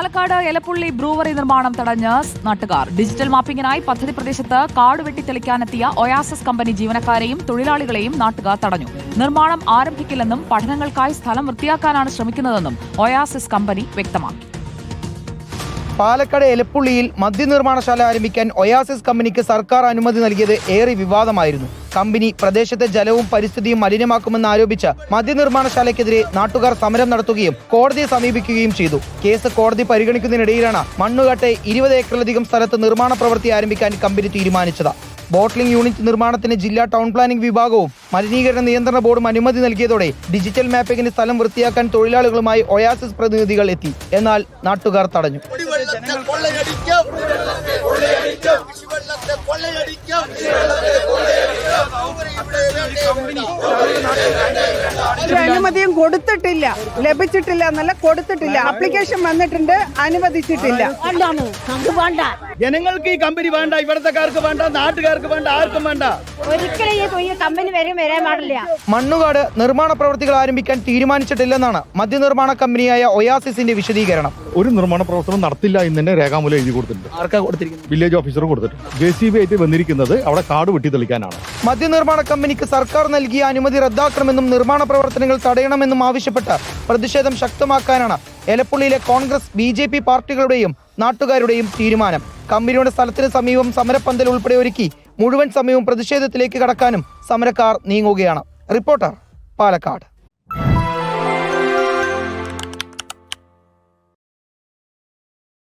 Palakkad Elappully brewery നിർമ്മാണം തടഞ്ഞ് നാട്ടുകാർ. ഡിജിറ്റൽ മാപ്പിംഗിനായി പദ്ധതി പ്രദേശത്ത് കാട് വെട്ടിത്തെളിക്കാനെത്തിയ ഒയാസസ് കമ്പനി ജീവനക്കാരെയും തൊഴിലാളികളെയും നാട്ടുകാർ തടഞ്ഞു. നിർമ്മാണം ആരംഭിക്കില്ലെന്നും പഠനങ്ങൾക്കായി സ്ഥലം വൃത്തിയാക്കാനാണ് ശ്രമിക്കുന്നതെന്നും ഒയാസിസ് കമ്പനി വ്യക്തമാക്കി. പാലക്കാട് എലപ്പുള്ളിയിൽ മദ്യനിർമ്മാണശാല ആരംഭിക്കാൻ ഒയാസിസ് കമ്പനിക്ക് സർക്കാർ അനുമതി നൽകിയത് ഏറെ വിവാദമായിരുന്നു. കമ്പനി പ്രദേശത്തെ ജലവും പരിസ്ഥിതിയും മലിനമാക്കുമെന്ന് ആരോപിച്ച് മദ്യനിർമ്മാണശാലയ്ക്കെതിരെ നാട്ടുകാർ സമരം നടത്തുകയും കോടതിയെ സമീപിക്കുകയും ചെയ്തു. കേസ് കോടതി പരിഗണിക്കുന്നതിനിടയിലാണ് മണ്ണുകാട്ടെ ഇരുപത് ഏക്കറിലധികം സ്ഥലത്ത് നിർമ്മാണ പ്രവൃത്തി ആരംഭിക്കാൻ കമ്പനി തീരുമാനിച്ചത്. ബോട്ട്ലിംഗ് യൂണിറ്റ് നിർമ്മാണത്തിന് ജില്ലാ ടൗൺ പ്ലാനിംഗ് വിഭാഗവും മലിനീകരണ നിയന്ത്രണ ബോർഡും അനുമതി നൽകിയതോടെ ഡിജിറ്റൽ മാപ്പിംഗിന് സ്ഥലം വൃത്തിയാക്കാൻ തൊഴിലാളികളുമായി ഒയാസിസ് പ്രതിനിധികൾ എത്തി. എന്നാൽ നാട്ടുകാർ തടഞ്ഞു. അനുമതിയും കൊടുത്തിട്ടില്ല. ലഭിച്ചിട്ടില്ല എന്നല്ല കൊടുത്തിട്ടില്ല. ആപ്ലിക്കേഷൻ വന്നിട്ടുണ്ട് അനുവദിച്ചിട്ടില്ല. വേണ്ട. ജനങ്ങൾക്ക് ഈ കമ്പനി വേണ്ട ഇവിടത്തെക്കാർക്ക് വേണ്ട നാട്ടുകാർക്ക് വേണ്ട ആർക്കും വേണ്ട. ഒരിക്കലും ഈ കമ്പനി വരും വരാൻ പാടില്ല. മണ്ണുകാട് നിർമ്മാണ പ്രവൃത്തികൾ ആരംഭിക്കാൻ തീരുമാനിച്ചിട്ടില്ലെന്നാണ് മദ്യനിർമ്മാണ കമ്പനിയായ ഒയാസിസിന്റെ വിശദീകരണം. ഒരു നിർമ്മാണ പ്രവർത്തനം നടത്തില്ല എന്ന് തന്നെ രേഖാമൂലം എഴുതി കൊടുത്തിട്ടുണ്ട്. ആർക്കാ കൊടുത്തിരിക്കുന്നത്? വില്ലേജ് ഓഫീസർ കൊടുത്തിട്ടുണ്ട്. ജെ സി ബി ആയിട്ട് വന്നിരിക്കുന്നത് അവിടെ കാട് വെട്ടി തെളിക്കാനാണ്. മദ്യനിർമ്മാണ കമ്പനിക്ക് സർക്കാർ നൽകിയ അനുമതി റദ്ദാക്കണമെന്നും നിർമ്മാണ പ്രവർത്തനങ്ങൾ തടയണമെന്നും ആവശ്യപ്പെട്ട് പ്രതിഷേധം ശക്തമാക്കാനാണ് എലപ്പുള്ളിയിലെ കോൺഗ്രസ് ബി ജെ പി പാർട്ടികളുടെയും നാട്ടുകാരുടെയും തീരുമാനം. കമ്പനിയുടെ സ്ഥലത്തിന് സമീപം സമരപ്പന്തൽ ഉൾപ്പെടെ ഒരുക്കി മുഴുവൻ സമയവും പ്രതിഷേധത്തിലേക്ക് കടക്കാനും സമരക്കാർ നീങ്ങുകയാണ്. റിപ്പോർട്ടർ പാലക്കാട്.